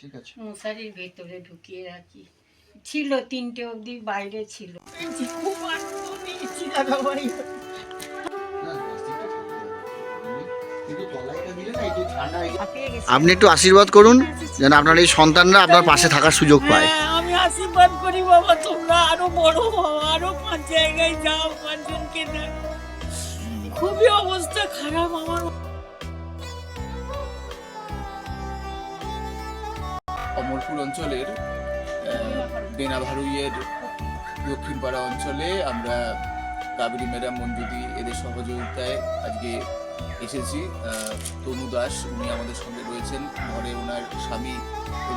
ঠিক আছে। মশারির ভেতরে ঢুকিয়ে রাখি। ছিল তিনটে অবধি বাইরে ছিল। আপনি একটু আশীর্বাদ করুন যেন আপনার এই সন্তানরা আপনার পাশে থাকার সুযোগ পায়। হ্যাঁ, আমি আশীর্বাদ করি বাবা তোমরা আরও বড় হও আরও পাঁচ জায়গায় যাও পাঁচজনকে খুবই অবস্থা খারাপ অমরপুর অঞ্চলের বেনাভারুইয়ের দক্ষিণপাড়া অঞ্চলে আমরা কাবেরী ম্যাডাম মঞ্জুদি এদের সহযোগিতায় আজকে এসেছি। তনু দাস উনি আমাদের সঙ্গে রয়েছেন। ঘরে ওনার স্বামী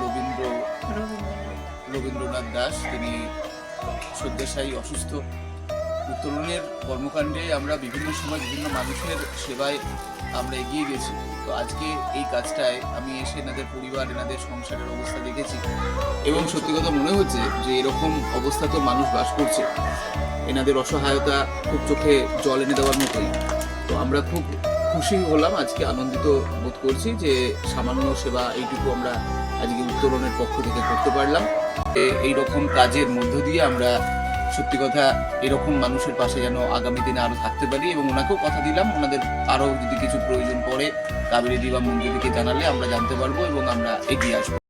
রবীন্দ্র রবীন্দ্রনাথ। দাস। তিনি শয্যাশায়ী অসুস্থ। উত্তরণের কর্মকাণ্ডে আমরা বিভিন্ন সময় বিভিন্ন মানুষের সেবায় আমরা এগিয়ে গেছি। তো আজকে এই কাজটায় আমি এসে এনাদের পরিবার, এনাদের সংসারের অবস্থা দেখেছি এবং সত্যি কথা মনে হচ্ছে যে এরকম অবস্থা তো মানুষ বাস করছে। এনাদের অসহায়তা খুব চোখে জল এনে দেওয়ার মতোই। তো আমরা খুব খুশি হলাম, আজকে আনন্দিত বোধ করছি যে সামান্য সেবা এইটুকু আমরা আজকে উত্তরণের পক্ষ থেকে করতে পারলাম। এই রকম কাজের মধ্য দিয়ে আমরা সত্যি কথা, এরকম মানুষের পাশে যেন আগামী দিনে আরও থাকতে পারি এবং ওনাকেও কথা দিলাম। ওনাদের আরও যদি কিছু প্রয়োজন পড়ে, কাবেরী দিবা মঞ্জুরিকে জানালে আমরা জানতে পারব এবং আমরা এগিয়ে আসব।